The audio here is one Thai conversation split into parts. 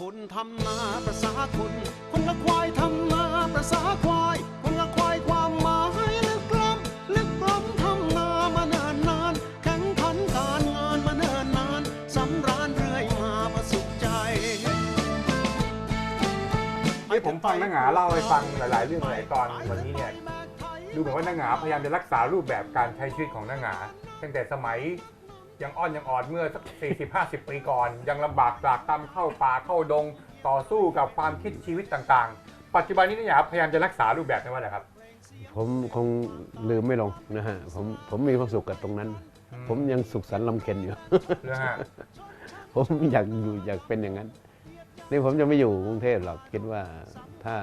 คนทำนาประษาคน คนละควายทำนาประษาควาย คนละควายความหมายลึกล้ำลึกล้ำทำนามาเนิ่นนานแข่งขันการงานมาเนิ่นนานสำราญเรื่อยมาประสุขใจที่ผมฟังนักหงาเล่าให้ฟังหลาย ๆ เรื่องหลายตอนวันนี้เนี่ยดูเหมือนว่านักหงาพยายามจะรักษารูปแบบการใช้ชีวิตของนักหงาตั้งแต่สมัย ยังอ่อนยังอ่อนเมื่อสัก 40 50 ปีก่อน ยังลำบากตรากตำเข้าป่าเข้าดง ต่อสู้กับความคิดชีวิตต่างๆ ปัจจุบันนี้นักหงาพยายามจะรักษารูปแบบนี้ว่าอะไรครับผมคงลืมไม่ลงนะฮะผมผมมีความสุขกับตรงนั้นอืมผมยังสุขสันต์ลำเค็นอยู่ นะฮะผมอยากอยู่อยากเป็นอย่างนั้น นี่ผมจะไม่อยู่กรุงเทพหรอกคิดว่าถ้า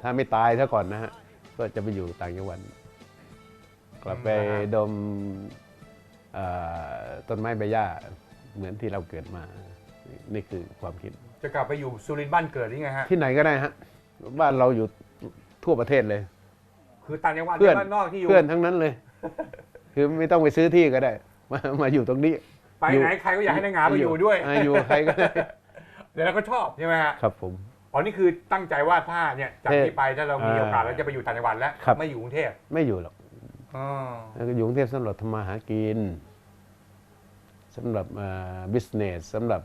ถ้าไม่ตายซะก่อนนะฮะก็จะไปอยู่ต่างจังหวัดกลับไปดมเอ่อ ต้นไม้ใบหญ้าเหมือนที่เราเกิดมา นี่คือความคิด จะกลับไปอยู่สุรินทร์บ้านเกิดหรือไงฮะ ที่ไหนก็ได้ฮะ บ้านเราอยู่ทั่วประเทศเลย คือต่างจังหวัดเพื่อนบ้านนอกที่อยู่เพื่อนทั้งนั้นเลย คือไม่ต้องไปซื้อที่ก็ได้ มามาอยู่ตรงนี้ไปไหนใครก็อยากให้นักหงาไปอยู่ด้วยาอยู่กับใครก็ได้เดี๋ยวเราก็ชอบใช่ไหมฮะครับผมอ๋อนี่คือตั้งใจว่าถ้าเนี่ยจากเทพนี้ไปถ้าเรามีอ่าโอกาสเราจะไปอยู่ต่างจังหวัดแล้วครับไม่อยู่กรุงเทพไม่อยู่หรอกอ๋อ แล้วก็อยู่กรุงเทพสำหรับทำมาหากินสำหรับบิสเนสสำหรับ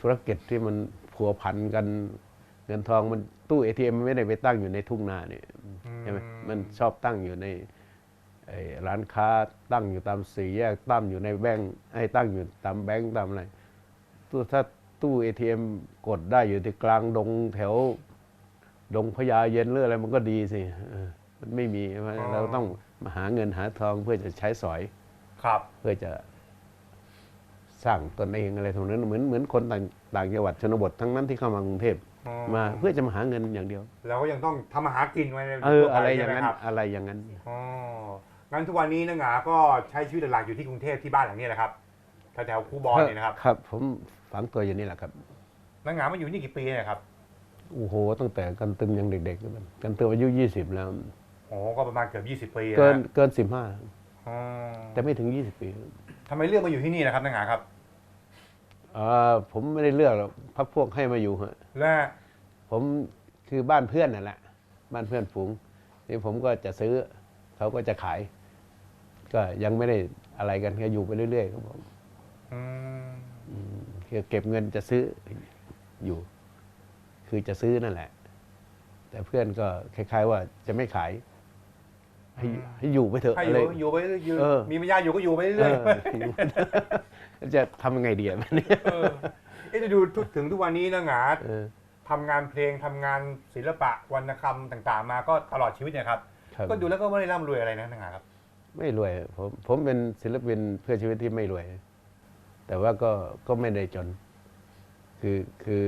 ธุรกิจที่มันผัวพันกันเงินทองมันตู้ ATM มันไม่ได้ไปตั้งอยู่ในทุ่งนาเนี่ยใช่ไหมมันชอบตั้งอยู่ในไอ้ร้านค้าตั้งอยู่ตามสี่แยกตั้งอยู่ในแบงก์ให้ตั้งอยู่ตามแบงก์ตามอะไรตู้ถ้าตู้ ATM กดได้อยู่ที่กลางดงแถว ดงพญาเย็นหรืออะไรมันก็ดีสิเออมันไม่มีใช่ไหมเราต้อง มาหาเงินหาทองเพื่อจะใช้สอยครับ เพื่อจะสร้างตนเองอะไรตรงนั้นเหมือนเหมือนคนต่างต่างจังหวัดชนบททั้งนั้นที่เข้ามากรุงเทพอ๋อมาเพื่อจะมาหาเงินอย่างเดียวเราก็ยังต้องทำมาหากินไว้ในเออทั่วปอะไรอย่างนั้นใช่หมครับอะไรอย่างนั้นอ๋องั้นทุกวันนี้นักหงาก็ใช้ชีวิตหลักๆอยู่ที่กรุงเทพที่บ้านหลังนี้แหละครับแถวๆคูบอลเนี่ยนะครับ ครับ ผมฝังตัวอยู่นี่แหละครับนักหงามาอยู่นี่กี่ปีเนี่ยครับโอ้โหตั้งแต่กันตึมยังเด็กๆกันตึมอายุยี่สิบแล้วโอ้ก็ประมาณเกือบ20 ปีนะเกินเกินสิบห้าอ๋อแต่ไม่ถึงยี่สิบปีทำไมเลือกมาอยู่ที่นี่นะครับนักหงาครับอ่าผมไม่ได้เลือกหรอกพักพวกให้มาอยู่ฮะและผมคือบ้านเพื่อนนั่นแหละ บ้านเพื่อนฝูงนี่ผมก็จะซื้อเขาก็จะขาย ก็ยังไม่ได้อะไรกันก็อยู่ไปเรื่อยๆครับผมอืมคือเก็บเงินจะซื้ออยู่ คือจะซื้อนั่นแหละ แต่เพื่อนก็คล้าย ๆ ว่าจะไม่ขาย ให้ให้อยู่ไปเถอะให้ออะไร ยู่อยู่ไปเรื่อยอยู่เออ มีปัญญาอยู่ก็อยู่ไปเอเรื่อยออยู่จะทำยังไงดีอะมันเนี่ยๆเออเอ๊ะจะดูทุกถึงทุกวันนี้นักหงาเออทำงานเพลงทำงานศิลปะวรรณกรรมต่างๆ มาก็ตลอดชีวิตเนะครับ ครับก็ดูแล้วก็ไม่ได้ร่ำรวยอะไรนะนักหงาครับ ไม่รวยผมผมเป็นศิลปินเพื่อชีวิตที่ไม่รวย แต่ว่าก็ก็ไม่ได้จน คือคือ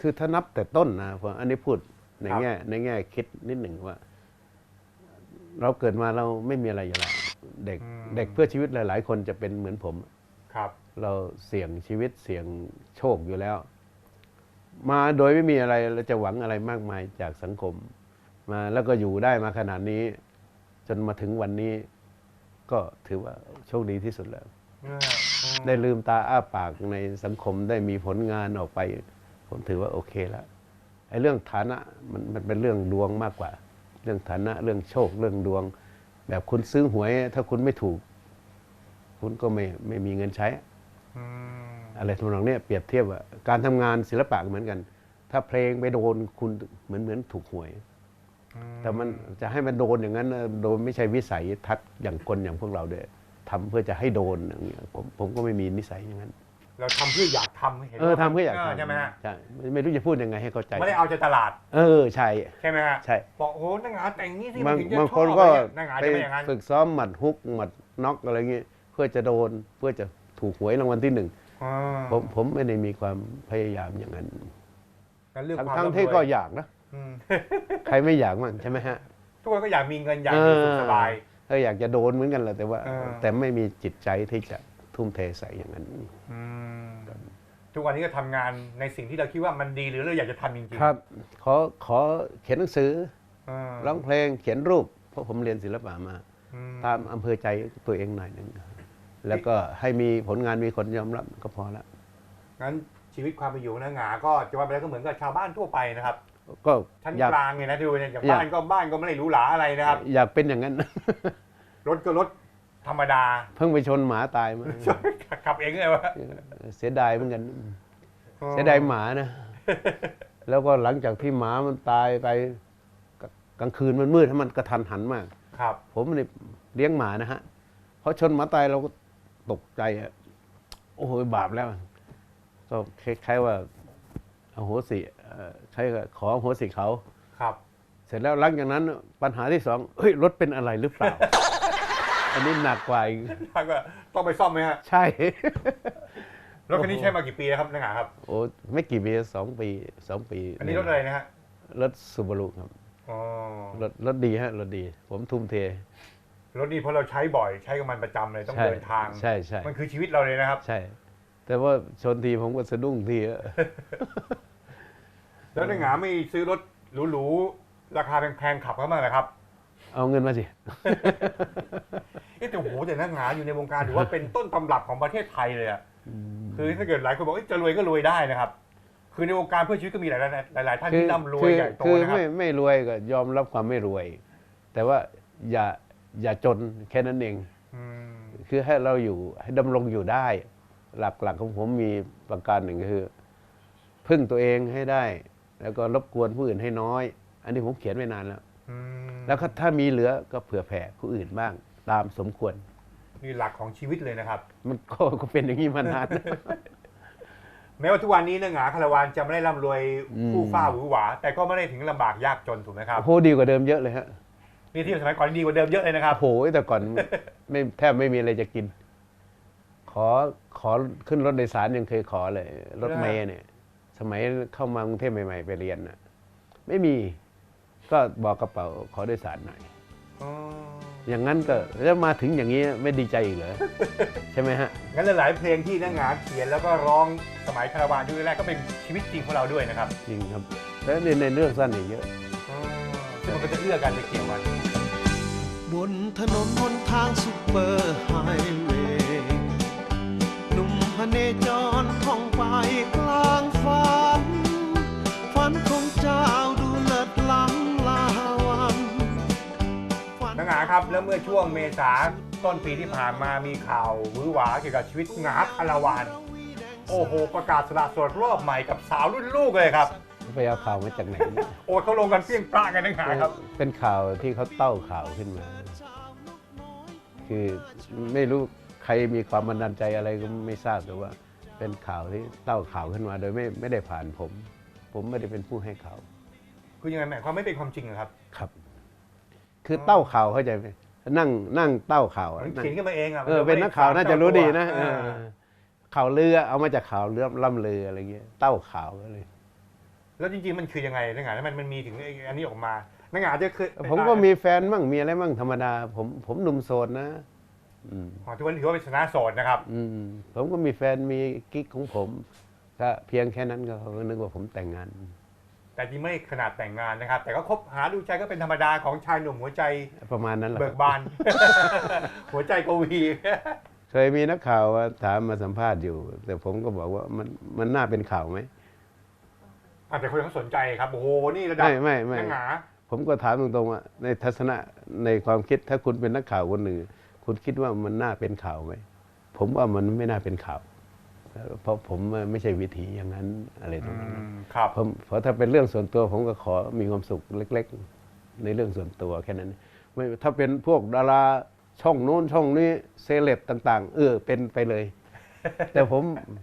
คือถ้านับแต่ต้นนะผมอันนี้พูดในครับ แง่ในแง่คิดนิดหนึ่งว่า เราเกิดมาเราไม่มีอะไรอยู่แล้วเด็กเด็กเพื่อชีวิตหลาย ๆ คนจะเป็นเหมือนผม ครับ เราเสี่ยงชีวิตเสี่ยงโชคอยู่แล้ว มาโดยไม่มีอะไรเราจะหวังอะไรมากมายจากสังคม มาแล้วก็อยู่ได้มาขนาดนี้ จนมาถึงวันนี้ ก็ถือว่าโชคดีที่สุดแล้วเออได้ลืมตาอ้าปากในสังคมได้มีผลงานออกไป ผมถือว่าโอเคแล้วไอ้เรื่องฐานะมันมันเป็นเรื่องดวงมากกว่า เรื่องฐานะเรื่องโชคเรื่องดวง แบบคุณซื้อหวย ถ้าคุณไม่ถูก คุณก็ไม่ไม่มีเงินใช้อืมอะไรทำนองเนี้ยเปรียบเทียบว่าการทำงานศิลปะก็เหมือนกัน ถ้าเพลงไปโดนคุณเหมือนเหมือนถูกหวย แต่มันจะให้มันโดนอย่างนั้นนะโดนไม่ใช่วิสัยทัศน์อย่างคนอย่างพวกเราด้วยทำเพื่อจะให้โดนอย่างเงี้ยผมผมก็ไม่มีนิสัยอย่างนั้น เราทำเพื่ออยากทำให้เห็นเออทำเพื่ออยากทำใช่ไหมฮะใช่ไม่ไม่รู้จะพูดยังไงให้เข้าใจ ไม่ได้เอาใจตลาดเออใช่ ใช่ไหมฮะใช่ บอกโอ้โหนักหงาแต่งนี่สิบางถึงจะบางชคอบนก็อะไรเงี้ยนักหงาไปจะไม่อย่างนั้น ฝึกซ้อมหมัดฮุกหมัดน็อกอะไรเงี้ยเพื่อจะโดนเพื่อจะถูกหวยรางวัลที่หนึ่งอ่าผมผมไม่ได้มีความพยายามอย่างนั้นงั้นเรื่องทั้งความทั้งร่ำรวยที่ก็อยากนะอืม ใครไม่อยากมั่งใช่ไหมฮะ ทุกคนก็อยากมีเงินอยากมีสุขสบาย เอออยากจะโดนเหมือนกันแหละแต่ว่า เออ แต่ไม่มีจิตใจที่จะ ทุ่มเทใส่อย่างนั้น อืมทุกวันนี้ก็ทำงานในสิ่งที่เราคิดว่ามันดีหรือเราอยากจะทำจริงๆครับขอขอเขียนหนังสืออ่าร้องเพลงเขียนรูป เพราะผมเรียนศิลปะมา อืม ตามอำเภอใจตัวเองหน่อยหนึ่งแล้วก็ให้มีผลงานมีคนยอมรับก็พอละงั้นชีวิตความเป็นอยู่ของนางหงาก็จะว่าไปแล้วก็เหมือนกับชาวบ้านทั่วไปนะครับก็ชั้นอยาก กลางเนี่ยนะดูเนี่ยอย่างอยาก บ้านก็บ้านก็ไม่ได้หรูหราอะไรนะครับ อยากเป็นอย่างนั้น รถก็รถ ธรรมดา เพิ่งไปชนหมาตายมา ขับเองเลยวะเสียดายเหมือนกัน เสียดายหมานะ แล้วก็หลังจากที่หมามันตายไปกกลางคืนมันมืดให้มันกระทันหันมาก ครับ ผมเนี่ยเลี้ยงหมานะฮะพอชนหมาตายเราก็ตกใจอะโอ้โหบาปแล้ว ก็คล้ายๆว่าอโหสิเอ่อใช้กับขออโหสิเขา ครับ เสร็จแล้วหลังจากนั้น ปัญหาที่สองเฮ้ยรถเป็นอะไรหรือเปล่า อันนี้หนักกว่าอีกท่านก็ต้องไปซ่อมไหมฮะใช่ รถคันนี้ใช้มากี่ปีแล้วครับนางหงาครับ โอ้ไม่กี่ปีสองปีสองปีอันนี้รถอะไรนะฮะรถซูบารุครับอ๋อรถรถดีฮะรถดี ผมทุ่มเท รถนี้เพราะเราใช้บ่อยใช้กับมันประจำเลยต้องใช่เดินทางใช่ใช่ มันคือชีวิตเราเลยนะครับ ใช่ แต่ว่าชนทีผมก็สะดุ้งทีอะ แล้วนางหงาไม่ซื้อรถหรูๆราคาแพงๆขับเข้ามาเลยครับ เอาเงินมาสิเอ๊ะแต่โหแต่นางหงาอยู่ในวงการถือว่าเป็นต้นตำรับของประเทศไทยเลยอะคือถ้าเกิดหลายคนบอกเอ้ยจะรวยก็รวยได้นะครับ คือในวงการเพื่อชีวิตก็มีหลายหลายหลายๆท่านคือที่ร่ำรวยคือใหญ่โตคือนะครับไม่ไม่รวยก็ยอมรับความไม่รวย แต่ว่าอย่าอย่าจนแค่นั้นเอง อืมคือให้เราอยู่ให้ดำรงอยู่ได้ หลักหลักของผมมีประการหนึ่งก็คือ พึ่งตัวเองให้ได้ แล้วก็รบกวนผู้อื่นให้น้อย อันนี้ผมเขียนไว้นานแล้วอืม แล้วก็ถ้ามีเหลือก็เผื่อแผ่ผู้อื่นบ้างตามสมควร นี่หลักของชีวิตเลยนะครับ มันก็ก็เป็นอย่างนี้มานาน แม้ว่าทุกวันนี้นางหงาคารวานจะไม่ได้ร่ำรวยอืมผู้ฟ้าหวือหวา แต่ก็ไม่ได้ถึงลำบากยากจนถูกไหมครับโอ้โหดีกว่าเดิมเยอะเลยฮะนี่ที่สมัยก่อนดีกว่าเดิมเยอะเลยนะครับโอ้โหแต่ก่อนไม่แทบไม่มีอะไรจะกิน ขอขอขึ้นรถโดยสารยังเคยขอเลย รถเมล์เนี่ย สมัยเข้ามากรุงเทพใหม่ ๆ ไปเรียนน่ะ ไม่มี ก็บอกกระเป๋าขอโดยสารหน่อยอ๋ออย่างนั้นก็แล้วมาถึงอย่างนี้ไม่ดีใจอีกเหรอ ใช่ไหมฮะ งั้นหลายๆเพลงที่นางหงาเขียนแล้วก็ร้องสมัยคารวานยุคแรกก็เป็นชีวิตจริงของเราด้วยนะครับ จริงครับ แล้วในในเรื่องสั้นอีกเยอะอ๋อซึ่งมันก็จะเอื้อกันจะเกี่ยวกันบนถนนหนทางซุปเปอร์ไฮเวย์หนุ่มพเนจรท่องไปกลางฝัน หงาครับ แล้วเมื่อช่วงเมษาต้นปีที่ผ่านมามีข่าวหวือหวาเกี่ยวกับชีวิตหงาคารวานโอ้โห ประกาศสละโสดรอบใหม่กับสาวรุ่นลูกเลยครับ ไปเอาข่าวมาจากไหนเนี่ยโอ้ยเขาลงกันเปรี้ยงปร้างกันนางหงาครับ เป็นข่าวที่เขาเต้าข่าวขึ้นมา คือไม่รู้ใครมีความบันดาลใจอะไรก็ไม่ทราบแต่ว่า เป็นข่าวที่เต้าข่าวขึ้นมา โดยไม่ไม่ได้ผ่านผม ผมไม่ได้เป็นผู้ให้ข่าว คือยังไงหมายความไม่เป็นความจริงเหรอครับ ครับ คือเต้าข่าวเข้าใจไหมนั่งนั่งเต้าข่าวอะมันนั่งเขียนขึ้นมาเองอะเออเป็นนักข่าวน่าจะรู้ดีนะเอเอออข่าวเรือเอามาจากข่าวเรือล่ำเรืออะไรเงี้ยเต้าข่าวก็เลย แล้วจริงๆมันคือยังไงนางหงาแล้วมันมันมีถึงไอ้อันนี้ออกมานางหงาจะเคยผมก็มีแฟนมั่งมีอะไรมั่งธรรมดา ผมผมหนุ่มโสดนะอืมอ๋อทุกวันนถือว่าเป็นชนะโสดนะครับ อืมผมก็มีแฟนมีกิ๊กของผมก็เพียงแค่นั้นก็เขาก็นึกว่าผมแต่งงาน แต่จริงไม่ขนาดแต่งงานนะครับ แต่ก็คบหาดูใจก็เป็นธรรมดาของชายหนุ่มหัวใจประมาณนั้นแหละเบิกบาน หัวใจกวีเคยมีนักข่าวว่าถามมาสัมภาษณ์อยู่ แต่ผมก็บอกว่ามันมันน่าเป็นข่าวไหมอาจจะคนเขาสนใจครับ โอ้โห นี่ระดับไม่ไม่ไม่นางหงาผมก็ถามตรงๆว่าในทัศนะในความคิดถ้าคุณเป็นนักข่าวคนหนึ่ง คุณคิดว่ามันน่าเป็นข่าวไหมผมว่ามันไม่น่าเป็นข่าว เพราะผมไม่ใช่วิธีอย่างนั้นอะไรตอืรงนั้นมครับผมเพราะถ้าเป็นเรื่องส่วนตัวผมก็ขอมีความสุขเล็ก ๆ ในเรื่องส่วนตัวแค่นั้นไม่ถ้าเป็นพวกดาราช่องโน้นช่องนี้เซเลบต่าง ๆ เออเป็นไปเลย แต่ผม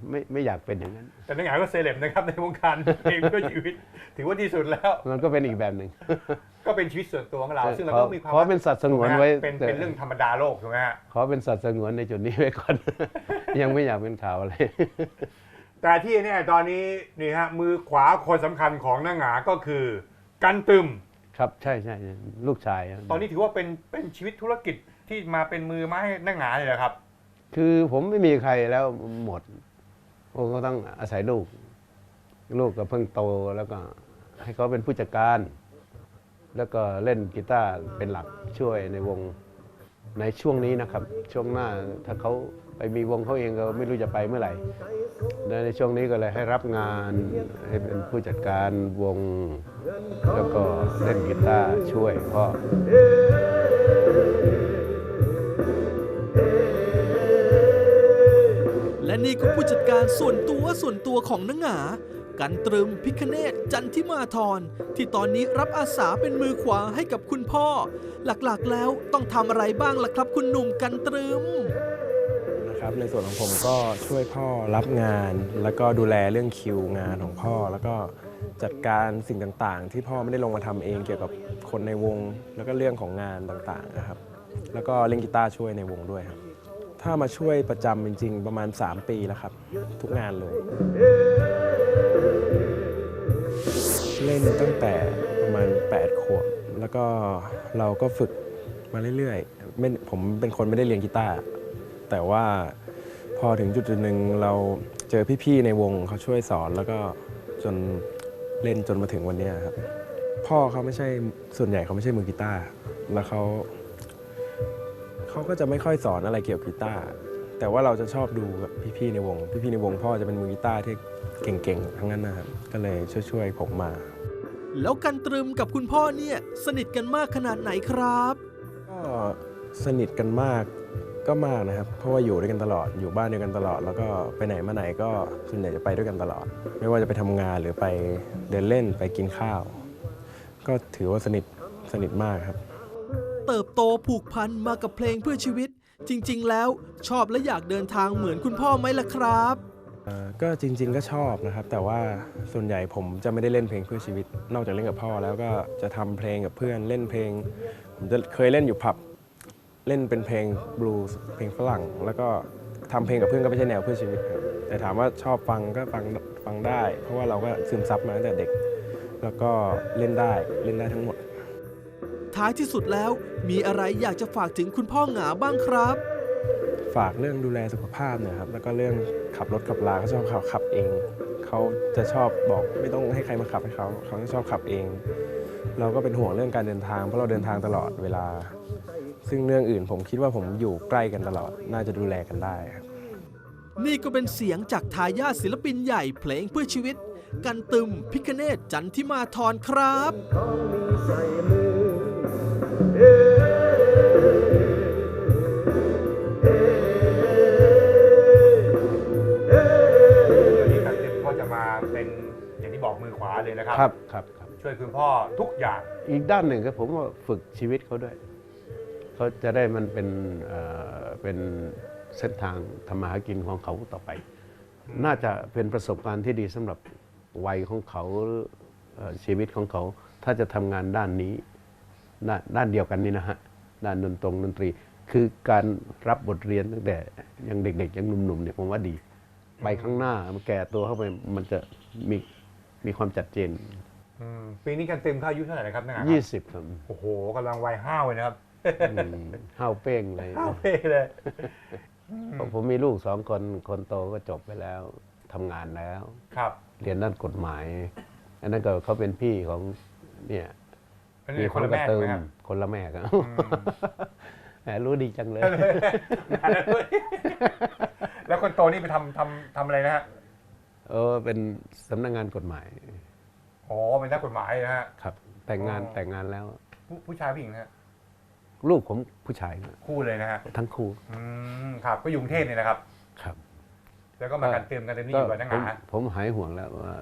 ไม่ไม่อยากเป็นอย่างนั้น แต่นางหงาก็เซเลบนะครับในวงการเพลงเพื่อชีวิต ถือว่าที่สุดแล้ว มันก็เป็นอีกแบบหนึ่ง ก็เป็นชีวิตส่วนตัวของเรา ซึ่งเราขอก็มีความขอเป็นสัตว์สงวนไว้เป็นแต่เป็นเรื่องธรรมดาโลกถูกไหมฮะขอเป็นสัตว์สงวนในจุดนี้ไว้ก่อน ยังไม่อยากเป็นข่าวอะไรแต่ที่เนี่ยตอนนี้นี่ฮะมือขวาคนสำคัญของนางหงาก็คือกันตึมครับใช่ใช่ลูกชายครับตอนนี้ถือว่าเป็นเป็นชีวิตธุรกิจที่มาเป็นมือไม้ให้นางหงาเลยเหรอครับ คือผมไม่มีใครแล้วหมดผมก็ต้องอาศัยลูก ลูกก็เพิ่งโตแล้วก็ให้เขาเป็นผู้จัดการ แล้วก็เล่นกีตาร์เป็นหลักช่วยในวงในช่วงนี้นะครับ ช่วงหน้าถ้าเขาไปมีวงเขาเองก็ไม่รู้จะไปเมื่อไหร่ในช่วงนี้ก็เลยให้รับงานให้เป็นผู้จัดการวง แล้วก็เล่นกีตาร์ช่วยพ่อ ก็ผู้จัดการส่วนตัวส่วนตัวของนังหงากันตรึมพิคเนตจันทิมาธรที่ตอนนี้รับอาสาเป็นมือขวาให้กับคุณพ่อ หลักๆแล้วต้องทำอะไรบ้างล่ะครับ คุณหนุ่มกันตรึมนะครับในส่วนของผมก็ช่วยพ่อรับงาน แล้วก็ดูแลเรื่องคิวงานของพ่อ แล้วก็จัดการสิ่งต่างๆ ที่พ่อไม่ได้ลงมาทำเองเกี่ยวกับคนในวง แล้วก็เรื่องของงานต่างๆนะครับ แล้วก็เล่นกีตาร์ช่วยในวงด้วยครับ ถ้ามาช่วยประจำจริง ๆ ประมาณ 3 ปีแล้วครับ ทุกงานเลย เล่นตั้งแต่ประมาณ 8 ขวบ แล้วก็เราก็ฝึกมาเรื่อยๆไม่ผมเป็นคนไม่ได้เรียนกีตาร์แต่ว่าพอถึงจุดหนึ่งเราเจอพี่ๆในวงเขาช่วยสอนแล้วก็จนเล่นจนมาถึงวันนี้ครับ พ่อเขาไม่ใช่ส่วนใหญ่เขาไม่ใช่มือกีตาร์แล้วเขา เขาก็จะไม่ค่อยสอนอะไรเกี่ยวกับกีตาร์แต่ว่าเราจะชอบดูกับพี่ๆในวง พี่ๆในวงพ่อจะเป็นมือกีตาร์ที่เก่งๆทั้งนั้นนะครับก็เลยช่วยๆผมมา แล้วกันตรึมกับคุณพ่อเนี่ยสนิทกันมากขนาดไหนครับ ก็สนิทกันมากก็มากนะครับ เพราะว่าอยู่ด้วยกันตลอดอยู่บ้านเดียวกันตลอด แล้วก็ไปไหนมาไหนก็ส่วนใหญ่จะไปด้วยกันตลอด ไม่ว่าจะไปทำงานหรือไปเดินเล่นไปกินข้าว ก็ถือว่าสนิทสนิทมากครับ เติบโตผูกพันมากับเพลงเพื่อชีวิต จริง ๆ แล้วชอบและอยากเดินทางเหมือนคุณพ่อไหมล่ะครับก็จริง ๆ ก็ชอบนะครับ แต่ว่าส่วนใหญ่ผมจะไม่ได้เล่นเพลงเพื่อชีวิต นอกจากเล่นกับพ่อแล้วก็จะทำเพลงกับเพื่อนเล่นเพลง ผมจะเคยเล่นอยู่ผับเล่นเป็นเพลงบลูส์เพลงฝรั่ง แล้วก็ทำเพลงกับเพื่อนก็ไม่ใช่แนวเพื่อชีวิตครับแต่ถามว่าชอบฟังก็ฟังฟังได้ เพราะว่าเราก็ซึมซับมาตั้งแต่เด็ก แล้วก็เล่นได้เล่นได้ทั้งหมด ท้ายที่สุดแล้ว มีอะไรอยากจะฝากถึงคุณพ่อหงาบ้างครับ ฝากเรื่องดูแลสุขภาพหนะครับ แล้วก็เรื่องขับรถขับลาเขาชอบขับขับเอง เขาจะชอบบอกไม่ต้องให้ใครมาขับให้เขา เขาจะชอบขับเอง เราก็เป็นห่วงเรื่องการเดินทางเพราะเราเดินทางตลอดเวลา ซึ่งเรื่องอื่นผมคิดว่าผมอยู่ใกล้กันตลอด น่าจะดูแลกันได้ครับนี่ก็เป็นเสียงจากทายาทศิลปินใหญ่เพลงเพื่อชีวิต กันตึมพิคเนตจันทิมาธรครับ เลยนะครับ ครับครับครับ ช่วยคุณพ่อทุกอย่าง อีกด้านหนึ่งก็ผมว่าฝึกชีวิตเขาด้วย เขาจะได้มันเป็นเอ่อเป็นเส้นทางทำมาหากินของเขาต่อไป น่าจะเป็นประสบการณ์ที่ดีสำหรับวัยของเขาเอ่อชีวิตของเขา ถ้าจะทำงานด้านนี้ด้านด้านเดียวกันนี่นะฮะ ด้านดนตรงดนตรี คือการรับบทเรียนตั้งแต่ยังเด็กๆยังหนุ่มๆเนี่ยผมว่าดี ไปข้างหน้ามันแก่ตัวเข้าไปมันจะมี มีความจัดเจน อืมปีนี้กันเต็มเข้าอายุเท่าไหร่นะครับนะครั20ครับโอ้โหกำลังวัยห้าวเลยนะครับอืมห้าวเป้งเลยห้าวเพ่เลยเพราะผมมีลูกสองคนคนโตก็จบไปแล้วทำงานแล้ว ครับเรียนด้านกฎหมาย อันนั้นก็เขาเป็นพี่ของเนี่ยอันพี่นี้ขคอนงละกระแม่เติมไหมครับคนละแม่กันอืมแหมรู้ดีจังเลย แล้วคนโตนี่ไปทำทำทำอะไรนะฮะ เออเป็นสำนักงานกฎหมายอ๋อเป็นนักกฎหมายนะฮะ ครับ แต่งงานอ๋อ แต่งงานแล้ว ผู้ผู้ชายผู้หญิงนะฮะลูกผมผู้ชายนะคู่เลยนะฮะทั้งคู่อืมครับก็อยกรุงเทพเนี่ยนะครับ ครับแล้วก็มากันเติมกันเต็มนี่อยู่กับนักผมหาผมหายห่วงแล้วว่า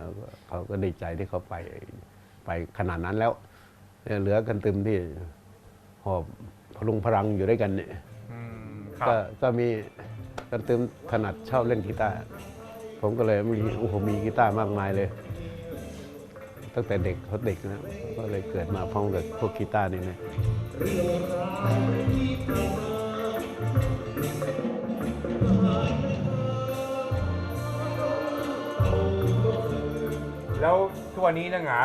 เขาก็ดีใจที่เขาไปไปขนาดนั้นแล้วเหลือกันตึมที่หอบพลุงพลังอยู่ด้วยกันเนี่ย อืมครับก็ก็มีกันตึมถนัดชอบเล่นกีตาร์ ผมก็เลยมีโอ้โหมีกีตาร์มากมายเลย ตั้งแต่เด็กเขาเด็กนะก็เลยเกิดมาพร้อมกับพวกกีตาร์นี่นะแล้วทุกวันนี้นักหา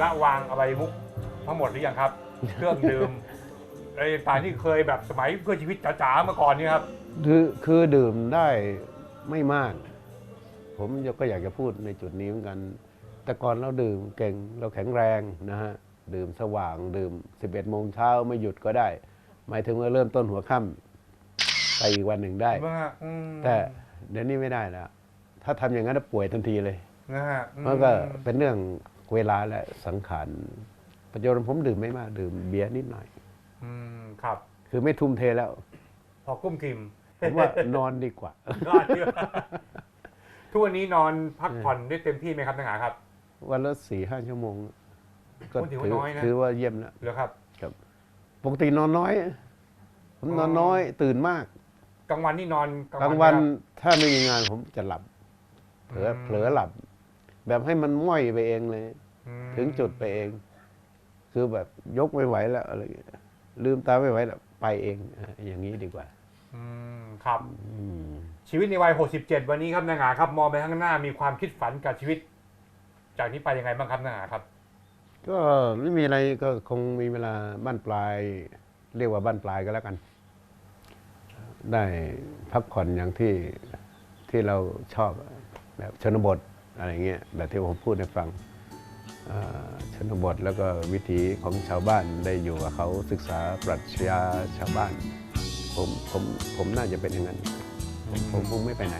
ละวางอบายมุกทั้งหมดหรือยังครับ เครื่องดื่มอะไรต่างๆที่เคยแบบสมัยเพื่อชีวิตจ๋าๆมาก่อนนี่ครับ คือคือดื่มได้ไม่มาก ผมก็อยากจะพูดในจุดนี้เหมือนกัน แต่ก่อนเราดื่มเก่งเราแข็งแรงนะฮะดื่มสว่างดื่ม 11โมงเช้าไม่หยุดก็ได้ หมายถึงว่าเริ่มต้นหัวค่ำไปอีกวันหนึ่งได้ ว่าอืมแต่เดี๋ยวนี้ไม่ได้แล้ว ถ้าทำอย่างนั้นจะป่วยทันทีเลย นะฮะอืมันก็เป็นเรื่องเวลาและสังขารปัจจุบันผมดื่มไม่มากดื่มเบียร์นิดหน่อย อืมครับ คือไม่ทุ่มเทแล้ว พอกุ้มกิมผมว่านอนดีกว่าก็อาจจะ ทุกวันนี้นอนพักผ่อนได้เต็มที่ไหมครับนางหาครับ วันละสี่ห้าชั่วโมง ก็โอ้ถือว่าถือน้อยนะ ถือว่าเยี่ยมแล้วเหรอครับ ปกตินอนน้อย ผมนอนน้อย ตื่นมาก กลางวันนี่นอนกลางวันไหมคถ้าไม่มีงานผมจะหลับ เผลออืมเผลอหลับ แบบให้มันม้อยไปเองเลยรับอืมถึงจุดไปเอง คือแบบยกไม่ไหวแล้วอะไรอย่างเงี้ยลืมตาไม่ไหวแล้วไปเองอะอย่างนี้ดีกว่า อืมครับ อืม ชีวิตในวัย 67 วันนี้ครับนางหาครับ มองไปข้างหน้ามีความคิดฝันกับชีวิต จากนี้ไปยังไงบ้างครับนางหาครับ ก็ไม่มีอะไรก็คงมีเวลาบ้านปลาย เรียกว่าบ้านปลายก็แล้วกัน ได้พักผ่อนอย่างที่ที่เราชอบแบบชนบทอะไรเงี้ยแบบที่ผมพูดให้ฟังชนบทแล้วก็วิถีของชาวบ้านได้อยู่กับเขาศึกษาปรัชญาชาวบ้าน ผมผมผมน่าจะเป็นอย่างนั้น ผมผมคงไม่ไปไหน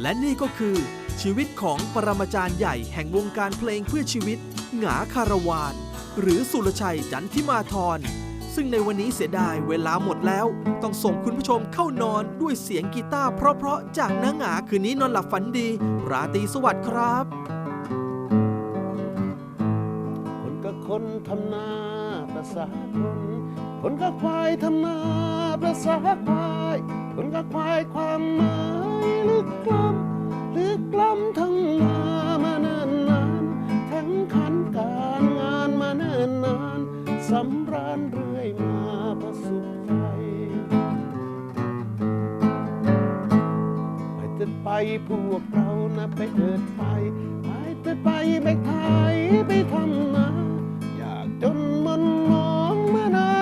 และนี่ก็คือ ชีวิตของปรมาจารย์ใหญ่แห่งวงการเพลงเพื่อชีวิต หงาคารวาน หรือสุรชัยจันทิมาธรซึ่งในวันนี้เสียดายเวลาหมดแล้ว ต้องส่งคุณผู้ชมเข้านอนด้วยเสียงกีตาร์เพราะๆจากน้าหงาคืนนี้นอนหลับฝันดี ราตรีสวัสดิ์ครับ คนก็คนทำนาประสาคน คนก็ควายทำนาภาษาควายคนก็ควายความหมายลึกกล้ำลึกกล้ำทั้งนามานานนานทั้งขันการงานมานานนานสำรานเรื่อยมาประสุขใจไปเถิดไปพวกเรานะไปเถิดไปไปเถิดไปไปไทยไปทำนาอยากจนมันมองมานาน